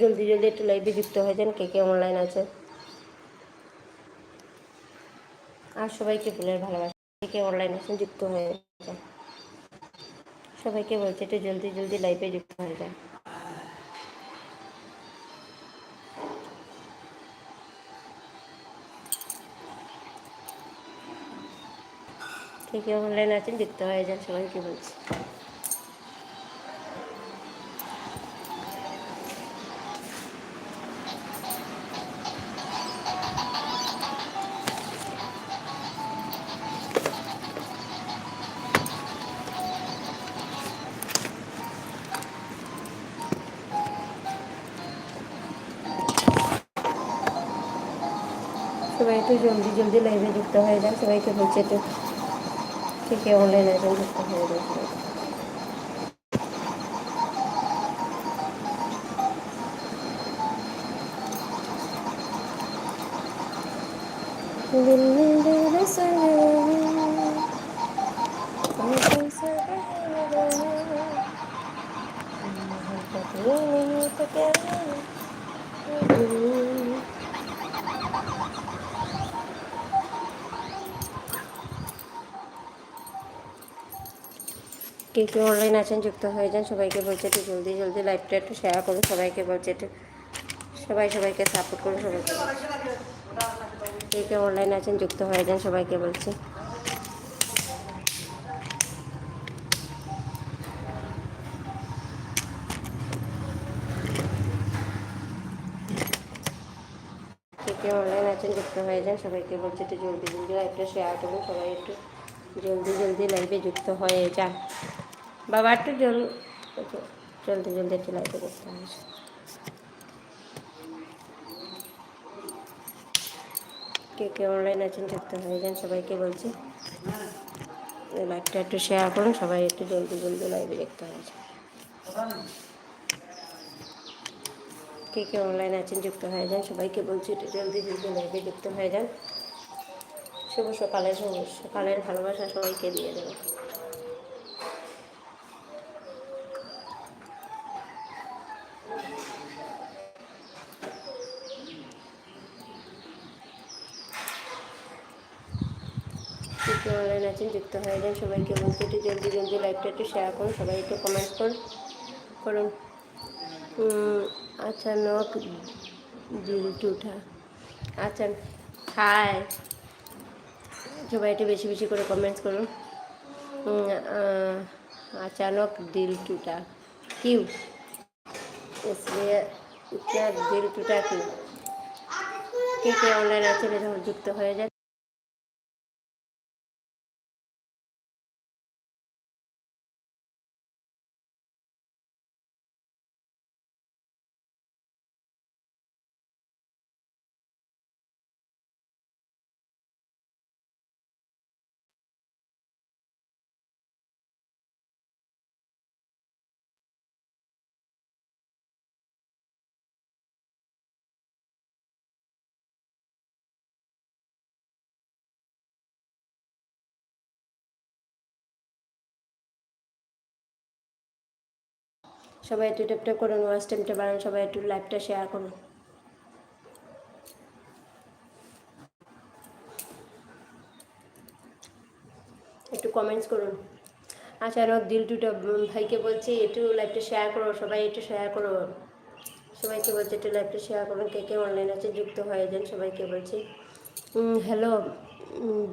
জলদি জলদি একটু লাইভে যুক্ত হয়ে যান, কে কে অনলাইন আছে। আর সবাইকে ফুলের ভালোবাসা, কে কে অনলাইন আছেন যুক্ত হয়ে যান। সবাইকে বলছে একটু জলদি জলদি লাইভে যুক্ত হয়ে যান। কে কে অনলাইন আছেন, যুক্ত হয়ে যান, সবাইকে বলছি। জলদি লাইভে যুক্ত হয়ে যান, সবাইকে বলছি একটু কে কে অনলাইন আছেন যুক্ত হয়ে যান সবাই। दिल কে কে অনলাইন আছেন, যুক্ত হয়ে যান, সবাইকে বলছে একটু জলদি জলদি লাইভটা একটু শেয়ার করুন, সবাইকে বলছে একটু, সবাই সবাইকে সাপোর্ট করুন সবাইকে কে কে অনলাইন আছেন, যুক্ত হয়ে যান, সবাইকে বলছি। কে অনলাইন আছেন, যুক্ত হয়ে যান, সবাইকে বলছি একটু জলদি জলদি লাইভটা শেয়ার করুন, সবাই একটু জলদি জলদি লাইভে যুক্ত হয়ে যান। বাবা একটু জল জলদি জলদি একটু লাইভে করতে হবে। কে কে অনলাইন আছেন হয়ে যান সবাইকে বলছি। লাইভটা একটু শেয়ার করুন, সবাই একটু জলদি জলদি লাইভে দেখতে হবে। কে কে অনলাইন আছেন যুক্ত হয়ে যান, সবাইকে বলছি একটু জলদি জলদি লাইভে যুক্ত হয়ে যান। শুভ সকালের শুভ সকালের ভালোবাসা সবাইকে দিয়ে দেবো। আছেন যুক্ত হয়ে যান সবাইকে বলছি একটু জলদি জলদি লাইভটা একটু শেয়ার করুন সবাই একটু কমেন্ট করুন করুন উম, আচ্ছা নক দিল টুঠা আচ্ছা হাই সবাই একটু বেশি বেশি করে কমেন্টস করুন উম, আহ, अचानक दिल टूटा क्यों इसलिए इतना दिल टूटा क्यों কে কে অনলাইন আছে যখন যুক্ত হয়ে যায় সবাই একটু ট্যাপ করুন, ওয়াচ টাইমটা বাড়ান, সবাই একটু লাইভটা শেয়ার করুন। একটু কমেন্টস করুন। আচানক দিল টুটা ভাইকে বলছি, একটু লাইভটা শেয়ার করো, সবাই একটু শেয়ার করো। সবাইকে বলছি, একটু লাইভটা শেয়ার করুন, কে কে অনলাইন আছে, যুক্ত হয়ে যান, সবাইকে বলছি। হ্যালো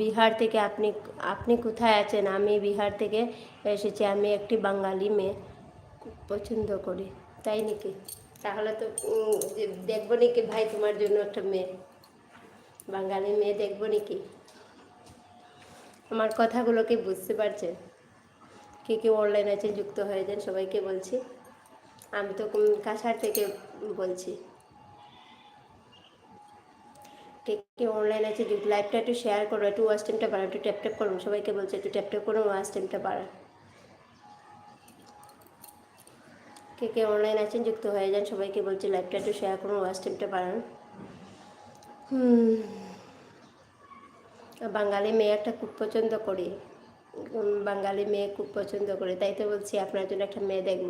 বিহার থেকে আপনি আপনি কোথায় আছেন? আমি বিহার থেকে এসেছি, আমি একটি বাঙালি মেয়ে। পছন্দ করি, তাই নাকি? তাহলে তো দেখব নাকি ভাই তোমার জন্য একটা মেয়ে, বাঙালি মেয়ে দেখব নাকি? আমার কথাগুলো কি বুঝতে পারছেন? কে কে অনলাইন আছে যুক্ত হয়ে যান সবাইকে বলছি। আমি তো কাছাড় থেকে বলছি। কে কে অনলাইন আছে লাইভটা একটু শেয়ার করো, একটু ওয়াচ টাইমটা একটু ট্যাপ ট্যাপ করুন, সবাইকে বলছি, একটু ট্যাপ ট্যাপ করুন ওয়াচ টাইমটা বাড়ান। কে কে অনলাইন আছেন, যুক্ত হয়ে যান। সবাইকে বলছি লাইভটা একটু শেয়ার করুন ওয়াচ টাইমটা বাড়ান বাঙালি মেয়ে একটা খুব পছন্দ করি। বাঙালি মেয়ে খুব পছন্দ করে। তাই তো বলছি আপনার জন্য একটা মেয়ে দেখব।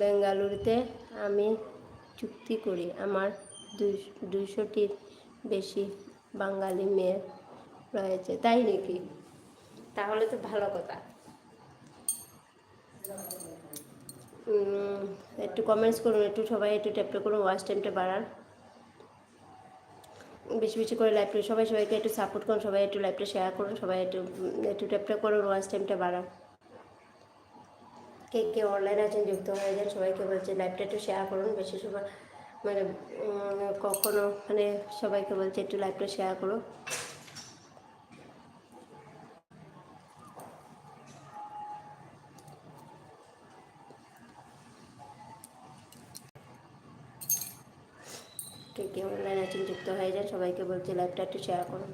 বেঙ্গালুরুতে আমি চুক্তি করি। আমার দুইশোটির বেশি বাঙালি মেয়ে রয়েছে। তাই নাকি? তাহলে তো ভালো কথা। একটু কমেন্টস করুন, একটু সবাই একটু ট্যাপটা করুন ওয়াচ টাইমটা বাড়ান। বেশি বেশি করে লাইভটা সবাই সবাইকে একটু সাপোর্ট করুন, সবাই একটু লাইভটা শেয়ার করুন, সবাই একটু একটু ট্যাপটা করুন ওয়াচ টাইমটা বাড়ান। কে কে অনলাইন আছেন, যুক্ত হয়ে যান, সবাইকে বলছে লাইভটা একটু শেয়ার করুন, বেশি সময় মানে কখনো মানে সবাইকে বলছে একটু লাইভটা শেয়ার করো কে কে অনলাইন আছেন যুক্ত হয়ে যান সবাইকে বলছে লাইভটা একটু শেয়ার করুন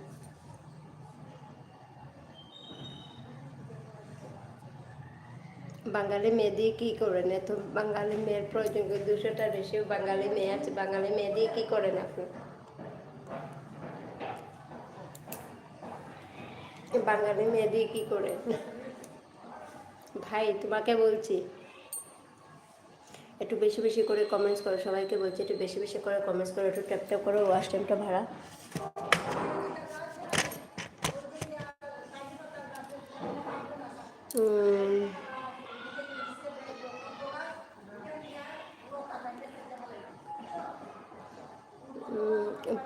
বাঙালি মেয়ে দিয়ে কী করেন তো? বাঙালি মেয়ের প্রয়োজন কি? দুশোটা বেশি বাঙালি মেয়ে আছে, বাঙালি মেয়ে দিয়ে কী করেন আপনি? বাঙালি মেয়ে দিয়ে কী করেন ভাই, তোমাকে বলছি একটু বেশি বেশি করে কমেন্টস করো, সবাইকে বলছি একটু বেশি বেশি করে কমেন্টস করো, একটু ট্যাপ ট্যাপ করো ওয়াশ টাইমটা ভাড়া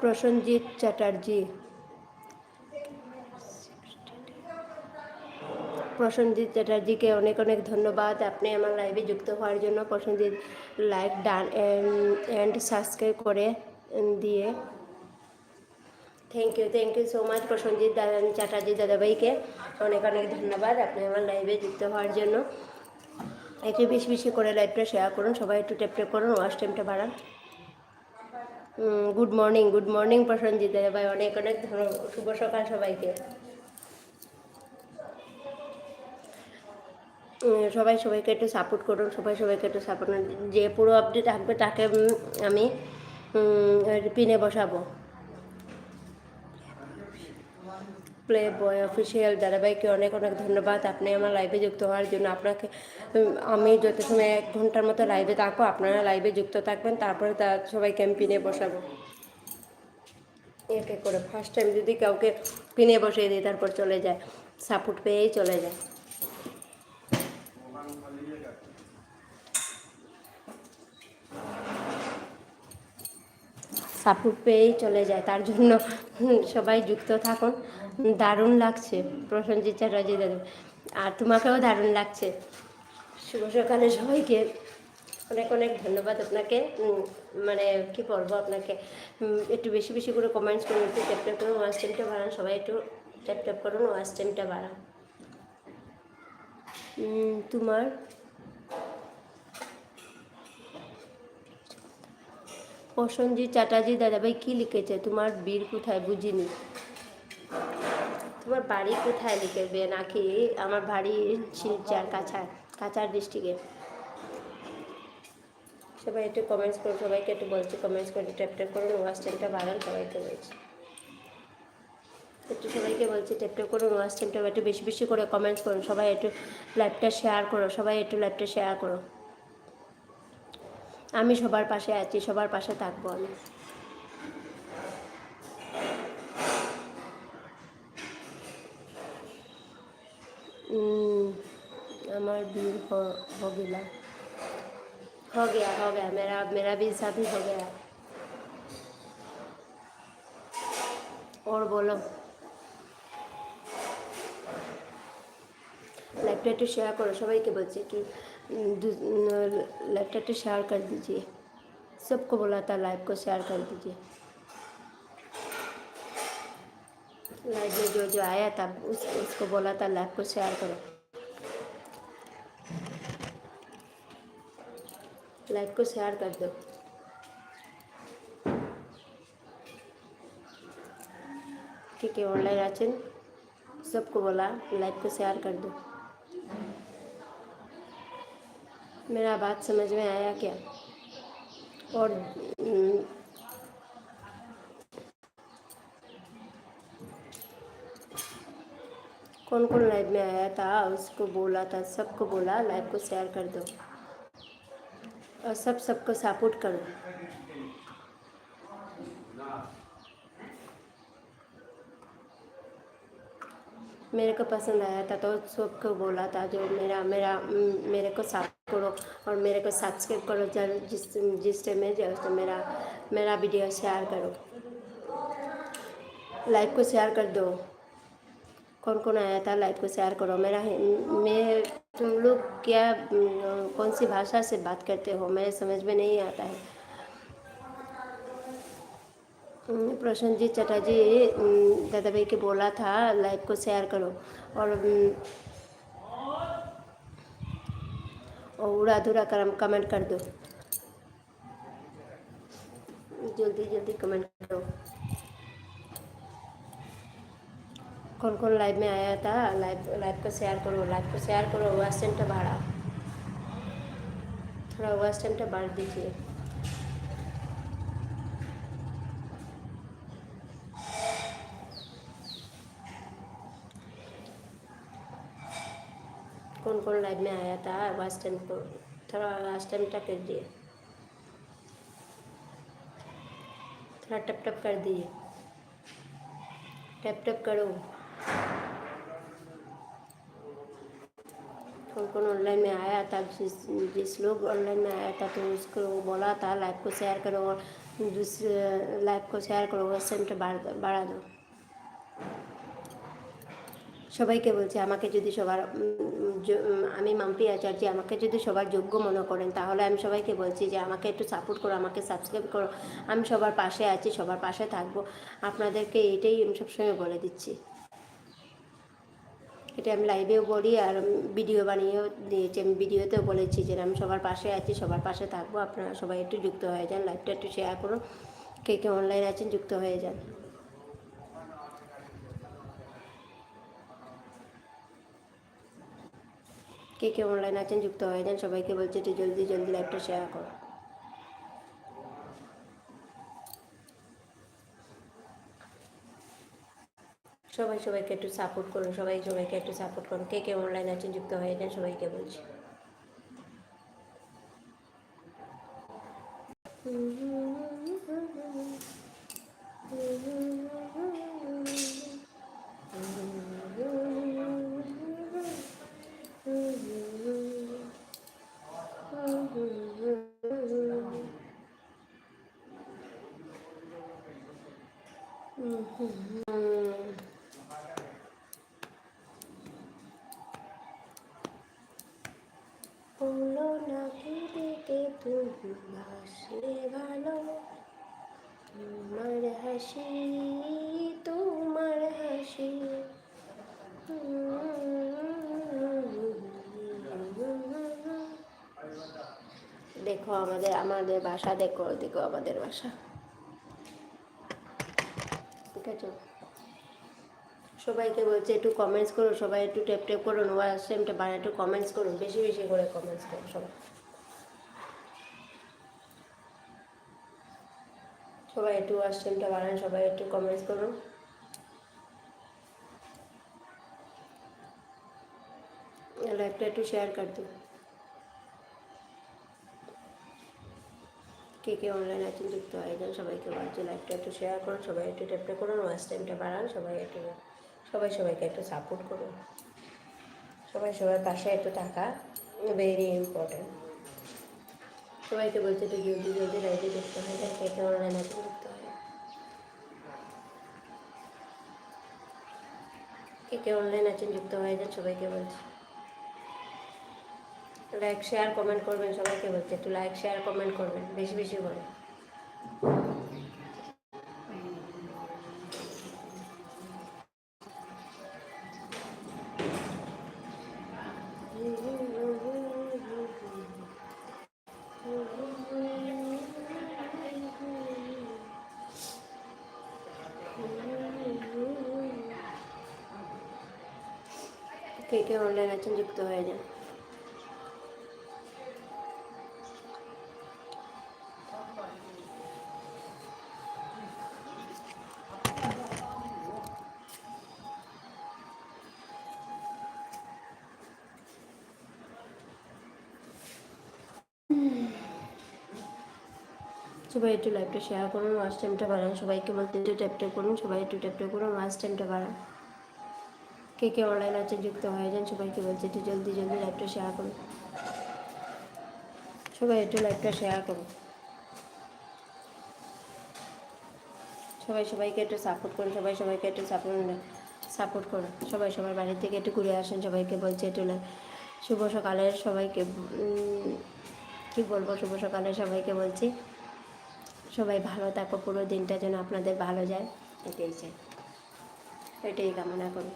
প্রসেনজিৎ চ্যাটার্জি। প্রসেনজিৎ চ্যাটার্জিকে অনেক অনেক ধন্যবাদ। আপনি আমার লাইভে যুক্ত হওয়ার জন্য Prosenjit like done and subscribe করে দিয়ে। Thank you thank you so much Prosenjit dada Chatterjee দাদাভাইকে। অনেক অনেক ধন্যবাদ আপনি আমার লাইভে যুক্ত হওয়ার জন্য। একটু বেশি বেশি করে লাইভটা শেয়ার করুন, সবাই একটু ট্যাপ ট্যাপ করুন ওয়াশ টাইমটা বাড়ান। Good morning good morning Prosenjit দাদাভাই, অনেক অনেক ধন্য- শুভ সকাল সবাইকে। সবাই সবাইকে একটু সাপোর্ট করুন, সবাই সবাইকে একটু সাপোর্ট করুন। যে পুরো আপডেট থাকবে তাকে আমি পিনে বসাবো। প্লে বয় অফিসিয়াল দাদাভাইকে অনেক অনেক ধন্যবাদ। আপনি আমার লাইভে যুক্ত হওয়ার জন্য। আপনাকে আমি যত সময় এক ঘণ্টার মতো লাইভে থাকব। আপনারা লাইভে যুক্ত থাকবেন, তারপরে তার সবাইকে আমি পিনে বসাবো। এক এক করে। ফার্স্ট টাইম যদি কাউকে পিনে বসিয়ে দিই, তারপর চলে যায়। সাপোর্ট পেয়েই চলে যায়। সাপোর্ট পেয়েই চলে যায়, তার জন্য সবাই যুক্ত থাকুন। দারুণ লাগছে, প্রসেনজিৎ চ্যাটার্জি দাদু। আর তোমাকেও দারুণ লাগছে। শুভ সকালে সবাইকে। অনেক অনেক ধন্যবাদ আপনাকে। মানে কি বলব আপনাকে? একটু বেশি বেশি করে কমেন্টস করুন, একটু ট্যাপ ট্যাপ করুন ওয়াচ টাইমটা বাড়ান, সবাই একটু ট্যাপ ট্যাপ করুন ওয়াশ টাইমটা বাড়ান। তোমার? প্রসেনজিৎ চ্যাটার্জি, দাদাভাই কি লিখেছে? তোমার বীর কোথায় বুঝিনি। তোমার বাড়ি কোথায় লিখবে? নাকি আমার বাড়ি শিলচার কাছাড় কাছাড় ডিস্ট্রিক্টে সবাই একটু কমেন্টস করুন সবাইকে একটু বলছি কমেন্টস করে ট্যাপ ট্যাপ করুন ওয়াচ টাইমটা বাড়ান, সবাইকে বলছি। একটু সবাইকে বলছি ট্যাপ ট্যাপ করুন ওয়াচ টাইমটা একটু বেশি বেশি করে কমেন্টস করুন সবাই একটু লাইভটা শেয়ার করো, সবাই একটু লাইভটা শেয়ার করো। আমি সবার পাশে আছি সবার পাশে থাকবো আমি हम्म, हमार भी हो हो गया हो गया हो गया मेरा मेरा भी शादी हो गया और बोलो लाइवটা একটু শেয়ার सबाई के बोलते कि लाइवটা একটু शेयर कर दीजिए। सबको बोला था लाइव को शेयर कर दीजिए। लाइव में जो जो आया था, उस, उसको बोला था लाइव को शेयर करो। लाइव को शेयर कर दो। ठीक है ऑनलाइन आचन? सबको बोला लाइव को शेयर कर दो। मेरा बात समझ में आया क्या? और हम्म, कौन कौन लाइव में आया था? उसको बोला था सबको बोला लाइव को शेयर कर दो। और सब सबको सपोर्ट करो। मेरे को पसंद आया था तो सबको बोला था जो मेरा मेरा मेरे को सपोर्ट करो और मेरे को सब्सक्राइब करो जब जिस जिस टाइम में जो तो मेरा मेरा वीडियो शेयर करो। लाइक को शेयर कर दो। कौन कौन आया था? लाइव को शेयर करो। मेरा मैं तुम लोग क्या कौन सी भाषा से बात करते हो? मेरे समझ में नहीं आता है। हम्म, प्रसन्नजीत चटर्जी हम्म, दादा भाई के बोला था लाइव को शेयर करो। और और उड़ा कर कमेंट कर दो। जल्दी जल्दी कमेंट करो। कौन कौन लाइव में आया था? लाइव लाइव को शेयर करो लाइव को शेयर करो वास्टेंट भाड़ा थोड़ा वास्टेंट बाढ़ दीजिए। कौन लाइव में आया था लास्ट टाइम को। थोड़ा लास्ट टाइम टप कर दिए। थोड़ा टप टप कर दिए। टप टप करो। कौन कौन ऑनलाइन में आया था, जिस जिस लोग ऑनलाइन में आया था तो उसको बोला था लाइव को शेयर करो और दूसरे लाइव को शेयर करो सेंटर बढ़ा दो। সবাইকে বলছি, আমাকে যদি সবার আমি মাম্পি আচার্য, আমাকে যদি সবার যোগ্য মনে করেন, তাহলে আমি সবাইকে বলছি যে, আমাকে একটু সাপোর্ট করো, আমাকে সাবস্ক্রাইব করো। আমি সবার পাশে আছি, সবার পাশে থাকব। আপনাদেরকে এটাই আমি সবসময় বলে দিচ্ছি। এটা আমি লাইভেও বলি আর ভিডিও বানিয়েও দিয়েছি। আমি ভিডিওতেও বলেছি যে, আমি সবার পাশে আছি, সবার পাশে থাকব। আপনারা সবাই একটু যুক্ত হয়ে যান লাইভটা একটু শেয়ার করুন। কে কে অনলাইন আছেন, যুক্ত হয়ে যান। কে কে অনলাইন আছেন যুক্ত হয়ে যান, সবাইকে বলছি একটু জলদি জলদি লাইভটা শেয়ার করো। সবাই, সবাইকে একটু সাপোর্ট করুন, সবাই, সবাইকে একটু সাপোর্ট করুন। কে কে অনলাইন আছেন, যুক্ত হয়ে যান, সবাইকে বলছি। বলো না কি দেখে তুমি হাসলে ভালো তোমার হাসি তোমার হাসি দেখো আমাদের আমাদের বাসা, দেখো দেখো আমাদের বাসা। আছে সবাইকে বলছে, একটু কমেন্টস করো, সবাই একটু টেপ টেপ করুন ওয়াচ টাইমটা বাড়া একটু কমেন্টস করুন বেশি বেশি করে কমেন্টস করুন সবাই। সবাই একটু টাইমটা বাড়ান সবাই একটু কমেন্টস করুন লাইভটা একটু শেয়ার কর দিন কে কে অনলাইন আছেন যুক্ত হয়ে যান, সবাইকে বলছি লাইভটা একটু শেয়ার করুন, সবাই একটু ট্যাপটা করুন ওয়াচ টাইমটা বাড়ান, সবাই একটু, সবাই সবাইকে একটু সাপোর্ট করুন। সবাই সবার পাশে একটু থাকা ভেরি ইম্পর্টেন্ট সবাইকে বলছি একটু জলদি জলদি লাইভে যুক্ত হয়ে যান, কে কে অনলাইন আছেন যুক্ত হয়ে। কে কে অনলাইন আছেন যুক্ত হয়ে যান, সবাইকে বলছি। লাইক শেয়ার কমেন্ট করবেন, সবাইকে বলছি, একটু লাইক শেয়ার কমেন্ট করবেন, বেশি বেশি করে। কে কে অনলাইন আছেন, যুক্ত হয়ে যান। সবাই একটু লাইভটা শেয়ার করুন ওয়াচ টাইমটা বাড়ান, সবাইকে বলতে একটু ট্যাপ ট্যাপ করুন, সবাই একটু ট্যাপ ট্যাপ করুন ওয়াচ টাইমটা বাড়ান। কে কে অনলাইন আছে যুক্ত হয়ে যান, সবাইকে বলছে একটু জলদি জলদি লাইভটা শেয়ার করুন। সবাই একটু লাইভটা শেয়ার করুন। সবাই সবাইকে একটু সাপোর্ট করুন, সবাই সবাইকে একটু সাপোর্ট সাপোর্ট করুন। সবাই সবার বাড়ি থেকে একটু ঘুরে আসেন, সবাইকে বলছে একটু শুভ সকালের সবাইকে কি বলব, শুভ সকালের সবাইকে বলছি। সবাই ভালো থাকো, পুরো দিনটা যেন আপনাদের ভালো যায়। এটাই চাই। এটাই কামনা করি।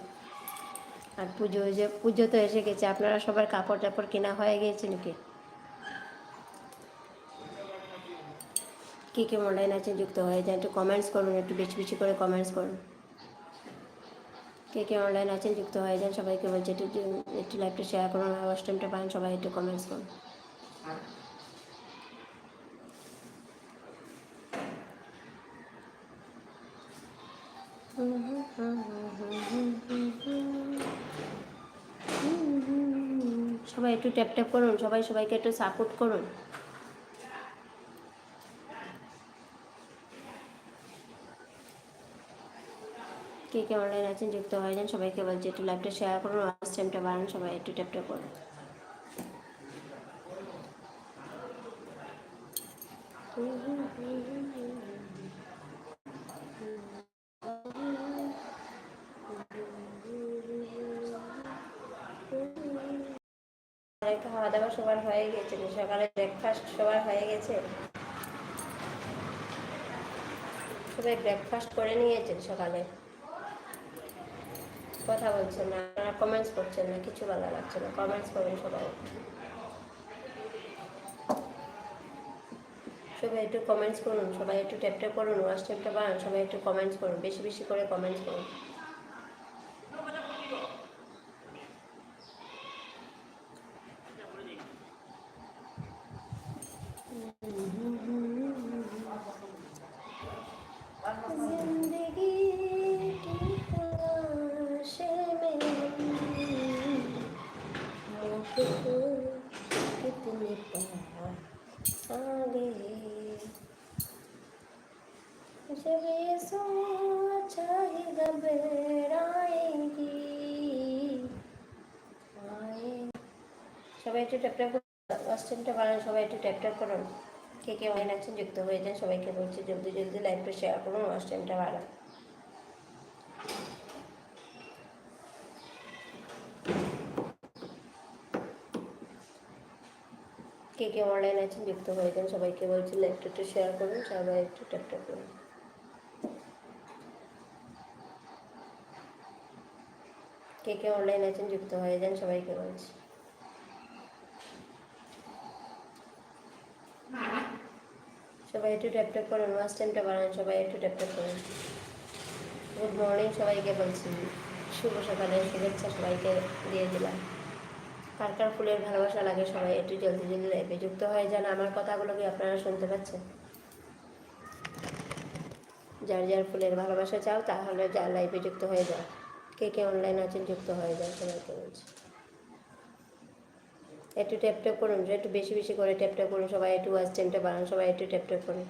আর পুজো যে, পুজো তো এসে গেছে, আপনারা সবার কাপড় টাপড় কেনা হয়ে গিয়েছে নাকি? কী কী অনলাইন আছে যুক্ত হয়ে যায়, একটু কমেন্টস করুন, একটু বেশি বেশি করে কমেন্টস করুন। কে কে অনলাইন আছেন যুক্ত হয়ে যান সবাইকে বলছে, একটু একটু লাইভটা শেয়ার করুন আওয়াজ টাইমটা পান, সবাই একটু কমেন্টস করুন সবাই একটু ট্যাপ ট্যাপ করুন, সবাই সবাইকে একটু সাপোর্ট করুন। কে কে অনলাইন আছেন, যুক্ত হয়ে যান, সবাইকে বলছি একটু লাইভটা শেয়ার করুন ওয়াচ টাইমটা বাড়ান, সবাই একটু ট্যাপ ট্যাপ করুন। একটা খাওয়া দাওয়া সবার হয়ে গেছে সকালে ব্রেকফাস্ট সবার হয়ে গেছে। সবাই ব্রেকফাস্ট করে নিয়েছেন সকালে। কথা বলছেন না আপনারা কমেন্টস করছেন না, কিছু ভালো লাগছে না কমেন্টস করুন সবাই। সবাই একটু কমেন্টস করুন, সবাই একটু ট্যাপ ট্যাপ করুন ওয়াশ ট্যাপটা বানান, সবাই একটু কমেন্টস করুন, বেশি বেশি করে কমেন্টস করুন। একটু ট্যাপ ট্যাপ কোশ্চেনটা বানান সবাই একটু ট্যাপ ট্যাপ করুন। কে কে অনলাইন আছেন যুক্ত হয়ে যান, সবাইকে বলছি জলদি জলদি লাইভটা শেয়ার করুন টাইমটা বাড়ান কে কে অনলাইন আছেন যুক্ত হয়ে যান, সবাইকে বলছি লাইভটা শেয়ার করুন, সবাই একটু ট্যাপ করুন। কে কে অনলাইন আছেন যুক্ত হয়ে যান, সবাইকে বলছি। সবাই একটু ট্যাপ ট্যাপ করুন ওয়াচ টাইমটা বাড়ান সবাই একটু ট্যাপ ট্যাপ করুন গুড মর্নিং সবাইকে বলছি। শুভ সকালে, শুভেচ্ছা সবাইকে দিয়ে দিলাম। কার কার ফুলের ভালোবাসা লাগে সবাই একটু জলদি জলদি লাইফে যুক্ত হয়ে যান। আমার কথাগুলো কি আপনারা শুনতে পাচ্ছেন? যার যার ফুলের ভালোবাসা চাও, তাহলে যার লাইফে যুক্ত হয়ে যাও। কে কে অনলাইন আছেন, যুক্ত হয়ে যান, সবাইকে বলছি। একটু ট্যাপ করুন, একটু বেশি বেশি করে ট্যাপ করুন, সবাই একটু ওয়াচ টাইমটা বাড়ান, সবাই একটু ট্যাপ ট্যাপ করুন।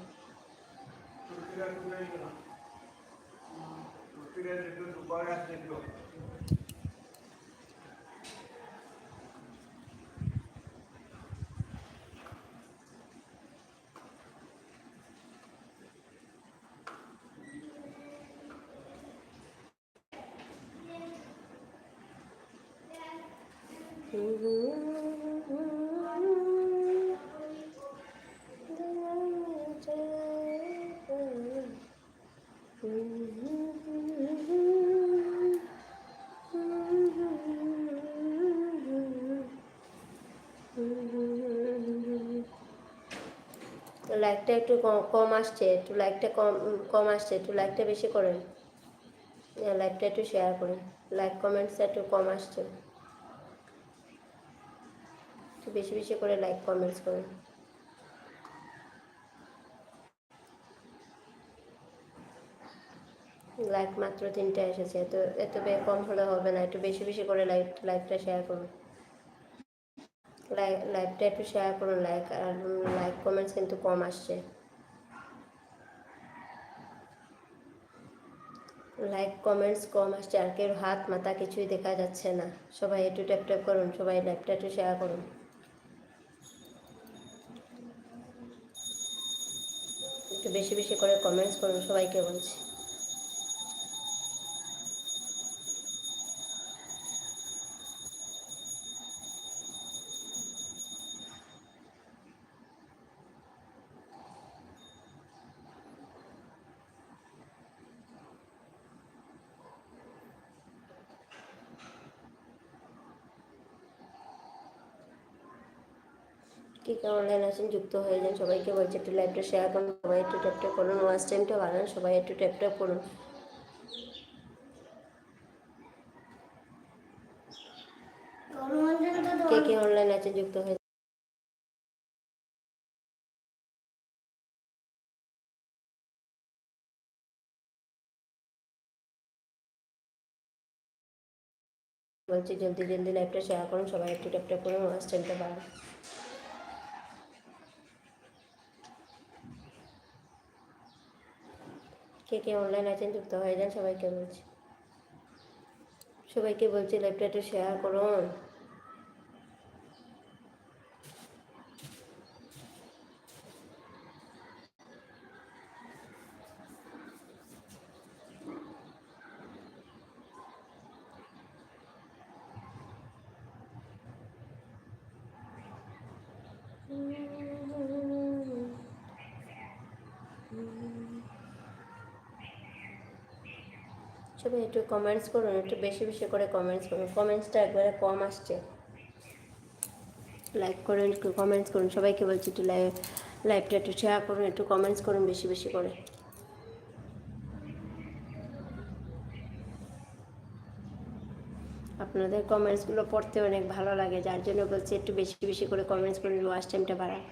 লাইকটা একটু কম আসছে, একটু লাইকটা কম কম আসছে, একটু লাইকটা বেশি করেন। লাইকটা একটু শেয়ার করুন। লাইক কমেন্টসটা একটু কম আসছে। একটু বেশি বেশি করে লাইক কমেন্টস করুন। লাইক মাত্র তিনটে এসেছে, এত এত কম হলে হবে না। একটু বেশি বেশি করে লাইক লাইকটা শেয়ার করুন। লাইক লাইভটা একটু শেয়ার করুন লাইক আর লাইক কমেন্টস কিন্তু কম আসছে লাইক কমেন্টস কম আসছে আর কেউ হাত, মাথা কিছুই দেখা যাচ্ছে না। সবাই একটু ট্যাপ ট্যাপ করুন, সবাই লাইভটা একটু শেয়ার করুন। একটু বেশি বেশি করে কমেন্টস করুন, সবাইকে বলছি। অনলাইন আছেন যুক্ত হয়ে যান। সবাইকে বলছি, একটু লাইভটা শেয়ার করুন, সবাই একটু ট্যাপ ট্যাপ করুন ওয়াচ টাইমটা বাড়ান, সবাই একটু ট্যাপ ট্যাপ করুন। কে কে অনলাইন আছেন যুক্ত হয়ে বলছি, জলদি জলদি লাইভটা শেয়ার করুন, সবাই একটু ট্যাপ ট্যাপ করুন ওয়াচ টাইমটা বাড়ান। কে কে অনলাইন আছেন যুক্ত হয়ে যান সবাইকে বলছি। সবাইকে বলছি একটু শেয়ার করুন সবাই একটু কমেন্টস করুন একটু বেশি বেশি করে কমেন্টস করুন কমেন্টসটা একবারে কম আসছে। লাইক করুন, একটু কমেন্টস করুন। সবাইকে বলছি একটু লাইভ লাইভটা একটু শেয়ার করুন, একটু কমেন্টস করুন বেশি বেশি করে। আপনাদের কমেন্টসগুলো পড়তে অনেক ভালো লাগে, যার জন্য বলছি একটু বেশি বেশি করে কমেন্টস করুন ওয়াচ টাইমটা বাড়ান।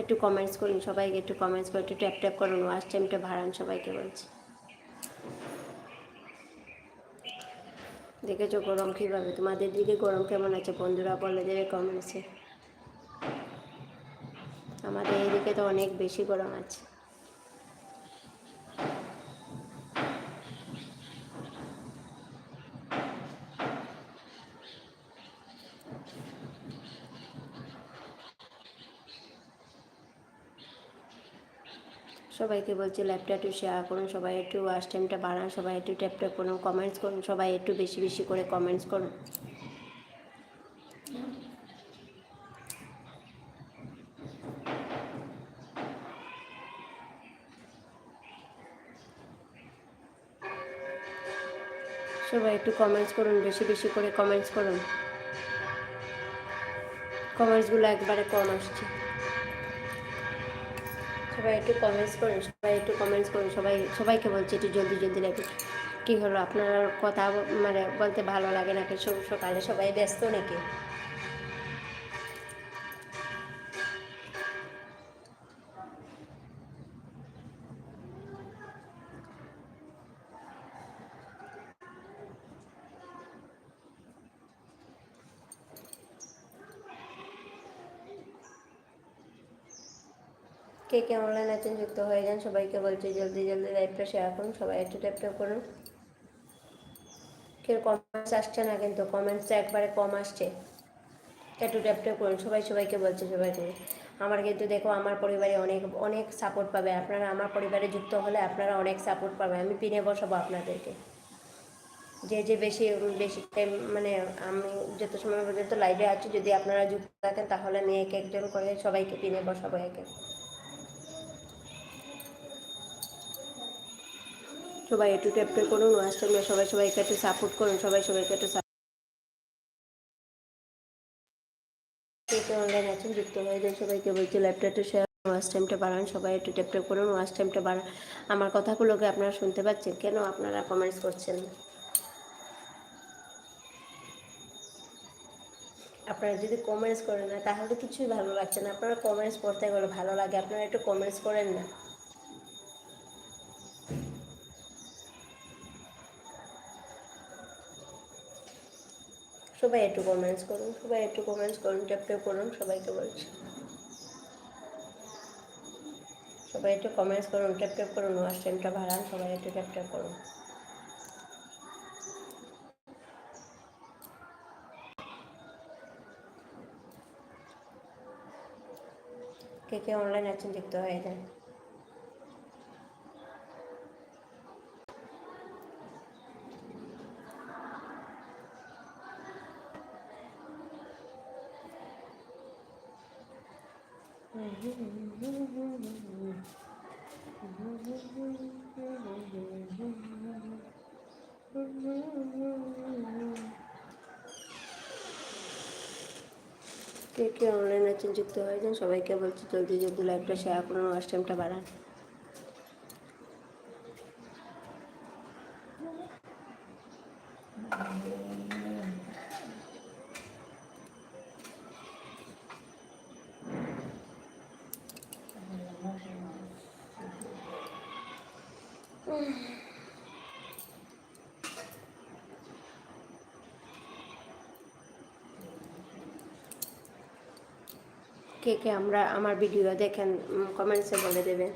একটু কমেন্টস করুন, সবাইকে একটু কমেন্টস করে একটু ট্যাপ ট্যাপ করুন ওয়াচ টাইমটা বাড়ান, সবাইকে বলছি। দেখেছ গরম কীভাবে? তোমাদের দিকে গরম কেমন আছে? বন্ধুরা বলে দেবে কমেন্টসে আমাদের এদিকে তো অনেক বেশি গরম আছে। সবাইকে বলছি ল্যাপটা একটু শেয়ার করুন, সবাই একটু ওয়াশ টাইমটা বাড়ান, সবাই একটু ট্যাপ ট্যাপ করুন কমেন্টস করুন, সবাই একটু বেশি বেশি করে কমেন্টস করুন। সবাই একটু কমেন্টস করুন, বেশি বেশি করে কমেন্টস করুন। কমেন্টসগুলো একবারে কম আসছে। সবাই একটু কমেন্টস করুন, সবাই একটু কমেন্টস করুন, সবাই, সবাইকে বলছি একটু জলদি জলদি নাকি কী হলো? আপনার কথা মানে বলতে ভালো লাগে নাকি সকালে সবাই ব্যস্ত নাকি? কে কে অনলাইন আছেন যুক্ত হয়ে যান, সবাইকে বলছি জলদি জলদি লাইভটা শেয়ার করুন, সবাই একটু ট্যাপ ট্যাপ করুন। কেউ কমেন্টস আসছে না কিন্তু কমেন্টসটা একবারে কম আসছে। একটু ট্যাপ ট্যাপ করুন, সবাই সবাইকে বলছে সবাইকে আমার কিন্তু দেখো, আমার পরিবারে অনেক অনেক সাপোর্ট পাবে। আপনারা আমার পরিবারে যুক্ত হলে আপনারা অনেক সাপোর্ট পাবে আমি পিনে বসাবো আপনাদেরকে। যে যে বেশি বেশি টাইম মানে আমি যত সময় পর্যন্ত লাইভে আছি, যদি আপনারা যুক্ত থাকেন, তাহলে আমি এক একজন করে সবাইকে পিনে বসাবো এক সবাই একটু ট্যাপ করুন ওয়াচ টাইমে সবাই সবাইকে একটু সাপোর্ট করুন, সবাই সবাইকে একটু অনলাইন আছেন, যুক্ত হয়ে সবাইকে বলছি লাইভটা একটু শেয়ার ওয়াচ টাইমটা বাড়ান, সবাই একটু ট্যাপ ট্যাপ করুন ওয়াচ টাইমটা বাড়ান। আমার কথাগুলোকে আপনারা শুনতে পাচ্ছেন, কেন আপনারা কমেন্টস করছেন? আপনারা যদি কমেন্টস করেন না, তাহলে কিছুই ভালো লাগছে না। আপনারা কমেন্টস পড়তে গেলে ভালো লাগে, আপনারা একটু কমেন্টস করেন না। সবাই একটু কমেন্টস করুন, সবাই একটু কমেন্টস করুন ট্যাপ ট্যাপ করুন, সবাইকে বলছি। সবাই একটু কমেন্টস করুন ট্যাপ ট্যাপ করুন ওয়াশ টাইমটা বাড়ান, সবাই একটু ট্যাপ ট্যাপ করুন। কে কে অনলাইন আছেন যুক্ত হয়ে যান কে অনলাইন আছেন যুক্ত হয়ে যান। সবাইকে বলছি, জলদি জলদি লাইভটা শেয়ার করুন ওয়াশ টাইমটা বাড়ান। কে কে আমরা আমার ভিডিও দেখেন কমেন্টসে বলে দেবেন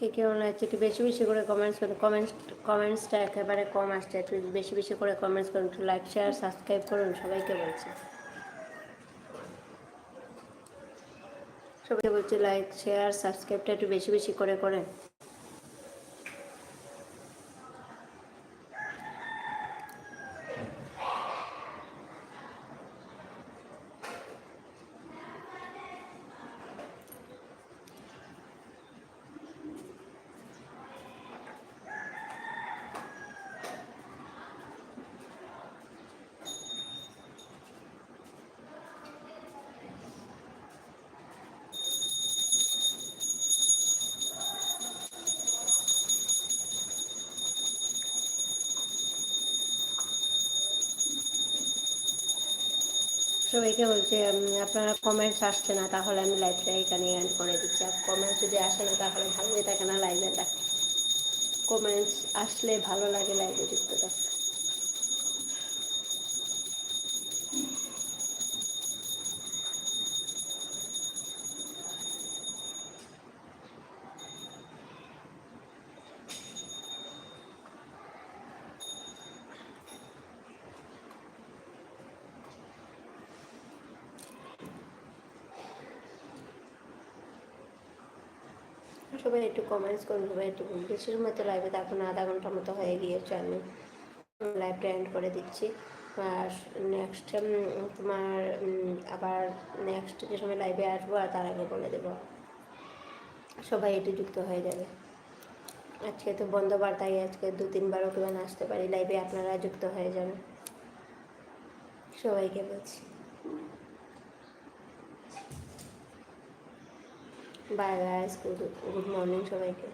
কে কে মনে হচ্ছে একটু বেশি বেশি করে কমেন্টস করুন কমেন্টস কমেন্টসটা একেবারে কম আসছে, একটু বেশি বেশি করে কমেন্টস করুন একটু লাইক শেয়ার সাবস্ক্রাইব করুন সবাইকে বলছি। সবাইকে বলছি লাইক শেয়ার সাবস্ক্রাইবটা একটু বেশি বেশি করে করেন। সবাইকে বলছি আপনারা কমেন্টস আসছে না, তাহলে আমি লাইভটা এখানে অ্যান্ড করে দিচ্ছি। আর কমেন্টস যদি আসে না, তাহলে ভালোই থাকে না লাইভে কমেন্টস আসলে ভালো লাগে লাইভে যুক্ত থাকতে সবাই একটু কমেন্টস করুন, সবাই একটু বেশি সময় তো লাইভে এখন আধা ঘণ্টার মতো হয়ে গিয়েছে আমি। লাইভটা এন্ড করে দিচ্ছি। আর নেক্সট তোমার আবার নেক্সট যে সময় লাইভে আসব, আর তার আগে বলে দেবো। সবাই একটু যুক্ত হয়ে যাবে। আজকে তো বন্ধবার তাই আজকে দু তিনবারও কেউ আসতে পারি। লাইভে আপনারা যুক্ত হয়ে যাবেন। সবাইকে বলছি। Bye guys good good morning সবাইকে।